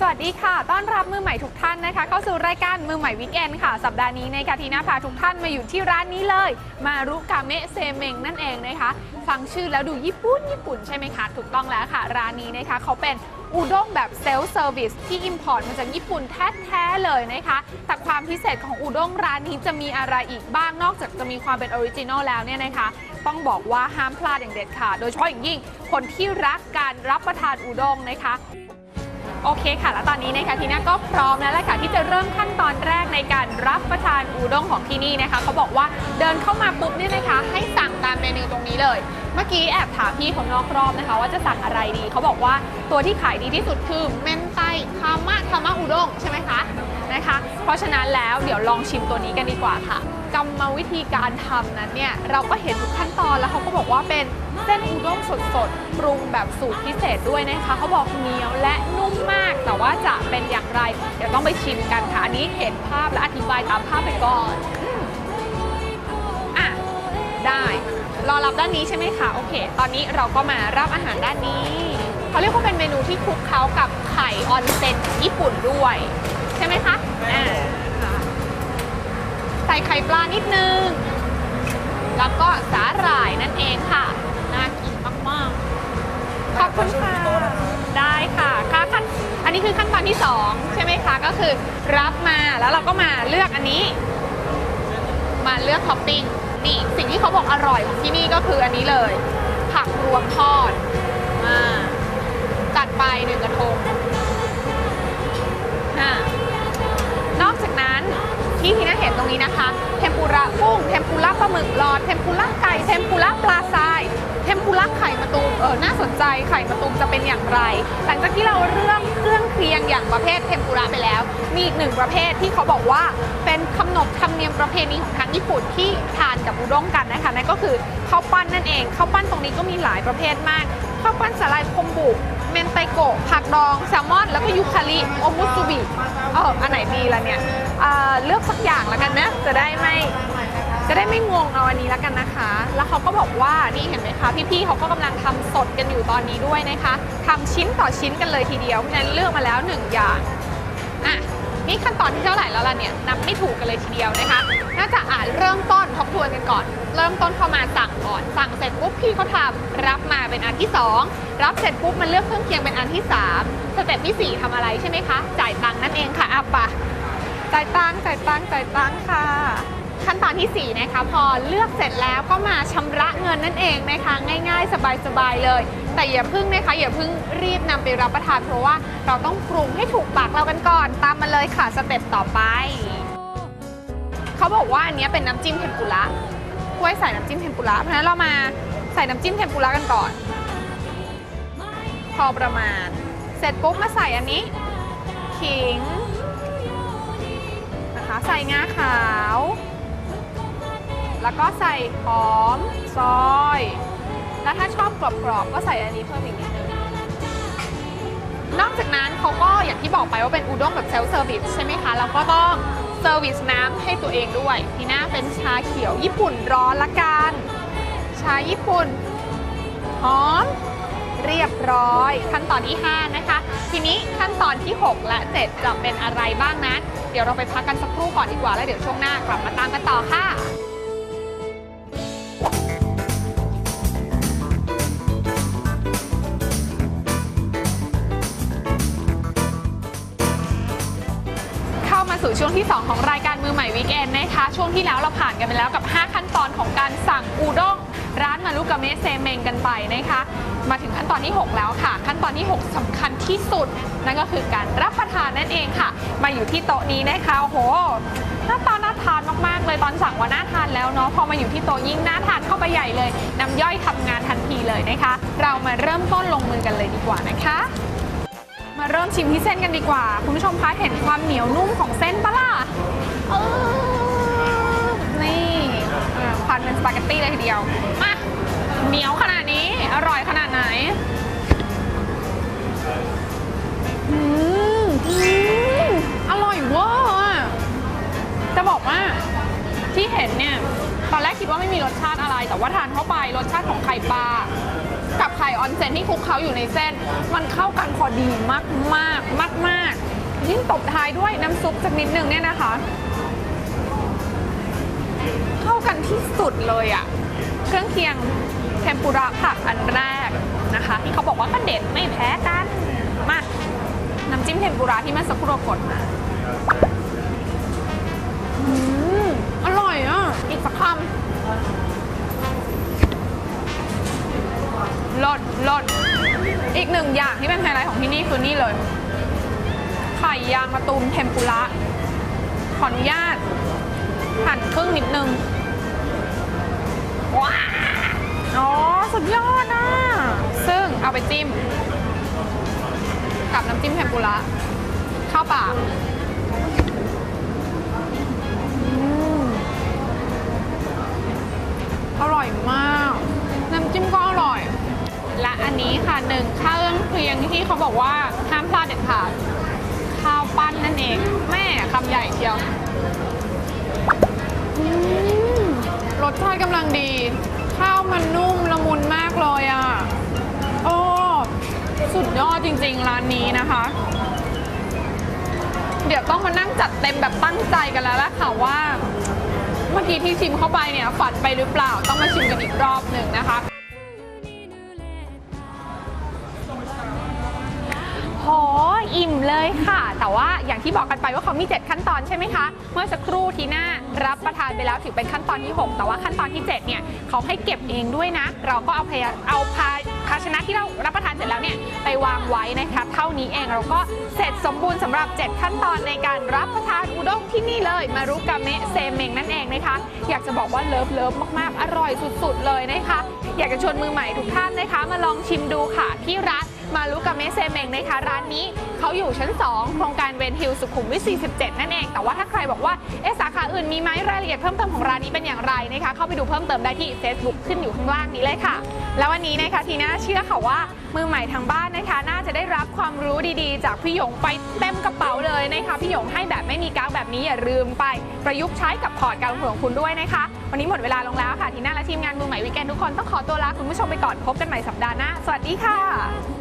สวัสดีค่ะ ต้อนรับมือใหม่ทุกท่านนะคะ เข้าสู่รายการมือใหม่วีคเอนค่ะ สัปดาห์นี้ในกาทีน่าพาทุกท่านมาอยู่ที่ร้านนี้เลย มารุกาเมะเซเมงนั่นเองนะคะ ฟังชื่อแล้วดูญี่ปุ่นญี่ปุ่นใช่ไหมคะ ถูกต้องแล้วค่ะ ร้านนี้นะคะเขาเป็นอุด้งแบบเซลฟ์เซอร์วิสที่อิมพอร์ตมาจากญี่ปุ่นแท้ๆเลยนะคะ แต่ความพิเศษของอุด้งร้านนี้จะมีอะไรอีกบ้างนอกจากจะมีความเป็นออริจินอลแล้วเนี่ยนะคะ ต้องบอกว่าห้ามพลาดอย่างเด็ดขาดโดยเฉพาะอย่างยิ่งคนที่รักการรับประทานอุด้งนะคะ โอเคค่ะ แล้วตอนนี้นะคะทีน่าก็พร้อมแล้วแหละค่ะที่จะเริ่มขั้นตอนแรกในการรับประทานอูด้งของที่นี่นะคะเขาบอกว่าเดินเข้ามาปุ๊บเนี่ยนะคะ ให้สั่งตามเมนูตรงนี้เลย เมื่อกี้แอบถามพี่คนนอกรอบนะคะ ว่าจะสั่งอะไรดีเขาบอกว่าตัวที่ขายดีที่สุดคือเมนไตคามะคามะอูด้งใช่ไหมคะนะคะ เพราะฉะนั้นแล้วเดี๋ยวลองชิมตัวนี้กันดีกว่าค่ะ กรรมวิธีการทำนั้นเนี่ยเราก็เห็นทุกขั้นตอนแล้วเขาก็บอกว่าเป็นเส้นอูด้งสดๆ ปรุงแบบสูตรพิเศษด้วยนะคะ เขาบอกเหนียวและนุ่มมาก แต่ว่าจะเป็นอย่างไร เดี๋ยวต้องไปชิมกันค่ะ อันนี้เห็นภาพและอธิบายตามภาพไปก่อนอะได้ รอรับด้านนี้ใช่ไหมคะ โอเค ตอนนี้เราก็มารับอาหารด้านนี้ เขาเรียกว่าเป็นเมนูที่คลุกเคล้ากับไข่ออนเซ็นญี่ปุ่นด้วย ใช่ไหมคะอ่า ส่ไข่ปลานิดนึง แล้วก็สาหร่ายนั่นเองค่ะ น่ากินมากๆ ขอบคุณค่ะ ได้ค่ะค่ะขั้นอันนี้คือขั้นตอนที่ 2 ใช่ไหมคะ ก็คือรับมาแล้วเราก็มาเลือกอันนี้ มาเลือกท็อปปิ้ง นี่สิ่งที่เขาบอกอร่อยของที่นี่ก็คืออันนี้เลย ผักรวมทอดอ่าจัดไปหนึ่งกระทง ที่ที่น่าเห็นตรงนี้นะคะ เทมปุระกุ้ง เทมปุระปลาหมึกรอด เทมปุระไก่ เทมปุระปลาทราย เทมปุระไข่มะตูม เออ น่าสนใจ ไข่มะตูมจะเป็นอย่างไร หลังจากที่เราเรื่องเครื่องเคียงอย่างประเภทเทมปุระไปแล้ว มีอีกหนึ่งประเภทที่เขาบอกว่าเป็นขนบธรรมเนียมประเพณีของทางญี่ปุ่นที่ทานกับอุด้งกันนะคะ นั่นก็คือข้าวปั้นนั่นเอง ข้าวปั้นตรงนี้ก็มีหลายประเภทมากข้าวปั้นสาลายคมบุกเมนไตโกะผักดอง แซลมอน แล้วก็ยูคาริโอมุสุบิ เออ อันไหนดีล่ะเนี่ย อ่าเลือกสักอย่างแล้วกันนะ จะได้ไม่จะได้ไม่งงเอาอันนี้แล้วกันนะคะ แล้วเขาก็บอกว่านี่เห็นไหมคะ พี่ๆเขาก็กำลังทำสดกันอยู่ตอนนี้ด้วยนะคะทำชิ้นต่อชิ้นกันเลยทีเดียวเพราะฉะนั้นเลือกมาแล้วหนึ่งอย่างอะนี่ขั้นตอนที่เท่าไหร่แล้วล่ะเนี่ยนับไม่ถูกกันเลยทีเดียวนะคะ น่าจะอ่านเริ่มต้นทบทวนกันก่อน เริ่มต้นเข้ามาสั่งก่อน สั่งเสร็จปุ๊บพี่เขาทำรับมาเป็นอันที่ 2 รับเสร็จปุ๊บมันเลือกเครื่องเคียงเป็นอันที่ 3 สเต็ปที่ 4ทำอะไรใช่ไหมคะ จ่ายตังค์นั่นเองค่ะอะปะ จ่ายตังค์จ่ายตังค์จ่ายตังค์ค่ะ ขั้นตอนทีสี่4 นะคะ พอเลือกเสร็จแล้วก็มาชำระเงินนั่นเองนะคะง่ายๆ สบายๆเลย แต่อย่าเพิ่งนะคะ อย่าเพิ่งรีบนำไปรับประทานเพราะว่าเราต้องปรุงให้ถูกปากเรากันก่อน ตามมาเลยค่ะสเต็ปต่อไปเขาบอกว่าอันนี้เป็นน้ำจิ้มเทมปุระกล้วยใส่น้ำจิ้มเทมปุระเพราะฉะนั้นเรามาใส่น้ำจิ้มเทมปุระกันก่อน พอประมาณ เสร็จปุ๊บมาใส่อันนี้ขิง ใส่งาขาว แล้วก็ใส่หอมซอย แล้วถ้าชอบกรอบๆก็ใส่อันนี้เพิ่มอีกนิดนึงนอกจากนั้นเขาก็อย่างที่บอกไปว่าเป็นอุด้งแบบเซลฟ์เซอร์วิสใช่ไหมคะ แล้วก็ต้องเซอร์วิสน้ำให้ตัวเองด้วยทีหน้าเป็นชาเขียวญี่ปุ่นร้อนละกัน ชาญี่ปุ่นหอมเรียบร้อย ขั้นตอนที่ 5 นะคะ ทีนี้ขั้นตอนที่ 6 และ 7 จะเป็นอะไรบ้างนั้น เดี๋ยวเราไปพักกันสักครู่ก่อนดีกว่า แล้วเดี๋ยวช่วงหน้ากลับมาตามกันต่อค่ะเข้ามาสู่ช่วงที่ 2 ของรายการมือใหม่วีคเอนนะคะ ช่วงที่แล้วเราผ่านกันไปแล้วกับ 5 ขั้นตอนของการสั่งอูด้ง ร้านมารุกาเมเซเมงกันไปนะคะ มาถึงขั้นตอนที่ 6 แล้วค่ะ ขั้นตอนที่ 6สำคัญที่สุด นั่นก็คือการรับประทานนั่นเองค่ะ มาอยู่ที่โต๊ะนี้นะคะโอ้โหหน้าตาน่าทานมากๆ เลยตอนสั่งว่าน่าทานแล้วเนาะพอมาอยู่ที่โต๊ะยิ่งน่าทานเข้าไปใหญ่เลยน้ำย่อยทำงานทันทีเลยนะคะ เรามาเริ่มต้นลงมือกันเลยดีกว่านะคะ มาเริ่มชิมที่เส้นกันดีกว่า คุณผู้ชมคะเห็นความเหนียวนุ่มของเส้นปะล่ะเออนี่อ่า ปาเกตตี้เลยทีเดียว มา เหนียวขนาดนี้ อร่อยขนาดไหนอืมอร่อยเวอร์จะบอกว่าที่เห็นเนี่ย ตอนแรกคิดว่าไม่มีรสชาติอะไร แต่ว่าทานเข้าไปรสชาติของไข่ปลากับไข่ออนเซนที่คลุกเคล้าอยู่ในเส้น มันเข้ากันพอดีมากมากมากมากยิ่งตบท้ายด้วยน้ำซุปสักนิดนึงเนี่ยนะคะ เข้ากันที่สุดเลยอะเครื่องเคียงเทมปุระผักอันแรกนะคะ ที่เขาบอกว่าก็เด็ดไม่แพ้กัน มาน้ำจิ้มเทมปุระที่เมันสักครู่กดมาอืมอร่อยอะ อีกสักคำลดลดอีกหนึ่งอย่างที่เป็นไฮไลท์ของที่นี่คือนี่เลย ไข่ยางมะตูมเทมปุระขออนุญาต หั่นครึ่งนิดนึง ว้าอ๋อ สุดยอดอะ ซึ่งเอาไปจิ้ม กับน้ำจิ้มเทมปุระเข้าปากอืมอร่อยมาก น้ำจิ้มก็อร่อย และอันนี้ค่ะหนึ่งข้าวเครื่องเคียงที่เขาบอกว่าห้ามพลาดเด็ดขาดข้าวปั้นนั่นเอง แม่คำใหญ่เชียวอืมร สชาติกำลังดี ข้าวมันนุ่มละมุนมากเลยอะ โอ้ สุดยอดจริงๆ ร้านนี้นะคะ เดี๋ยวต้องมานั่งจัดเต็มแบบตั้งใจกันแล้วล่ะค่ะว่า เมื่อกี้ที่ชิมเข้าไปเนี่ย ฝันไปหรือเปล่าต้องมาชิมกันอีกรอบหนึ่งนะคะ โหอิ่มเลยค่ะ แต่ว่าอย่างที่บอกกันไปว่าเขามี 7 ขั้นตอนใช่ไหมคะ เมื่อสักครู่ทีหน้ารับประทานไปแล้วถือเป็นขั้นตอนที่ 6 แต่ว่าขั้นตอนที่ 7 เนี่ยเขาให้เก็บเองด้วยนะ เราก็เอาพยาเอาภาภาชนะที่เรารับประทานเสร็จแล้วเนี่ยไปวางไว้นะคะ เท่านี้เองเราก็เสร็จสมบูรณ์สำหรับ 7 ขั้นตอนในการรับประทานอุด้งที่นี่เลยมารุกาเมะเซเมงนั่นเองนะคะ อยากจะบอกว่าเลิฟเลิฟมากๆ อร่อยสุดๆเลยนะคะ อยากจะชวนมือใหม่ทุกท่านนะคะ มาลองชิมดูค่ะที่ร้าน มารุกาเมเซเมงนะคะร้านนี้เขาอยู่ชั้น 2 โครงการเวนฮิลสุขุมวิท 47 นั่นเอง แต่ว่าถ้าใครบอกว่าเอสาขาอื่นมีไหมรายละเอียดเพิ่มเติมของร้านนี้เป็นอย่างไรนะคะเข้าไปดูเพิ่มเติมได้ที่ Facebook ขึ้นอยู่ข้างล่างนี้เลยค่ะ แล้ววันนี้นะคะทีน่าเชื่อค่ะว่ามือใหม่ทางบ้านนะคะ น่าจะได้รับความรู้ดีๆ จากพี่หยงไปเต็มกระเป๋าเลยนะคะพี่หยงให้แบบไม่มีก้าวแบบนี้อย่าลืมไป ประยุกต์ใช้กับพอร์ตการลงทุนของคุณด้วยนะคะ วันนี้หมดเวลาลงแล้วค่ะทีน่าและทีมงานมือใหม่วีแกนทุกคนต้องขอตัวลาคุณผู้ชมไปก่อนพบกันใหม่สัปดาห์หน้าสวัสดีค่ะ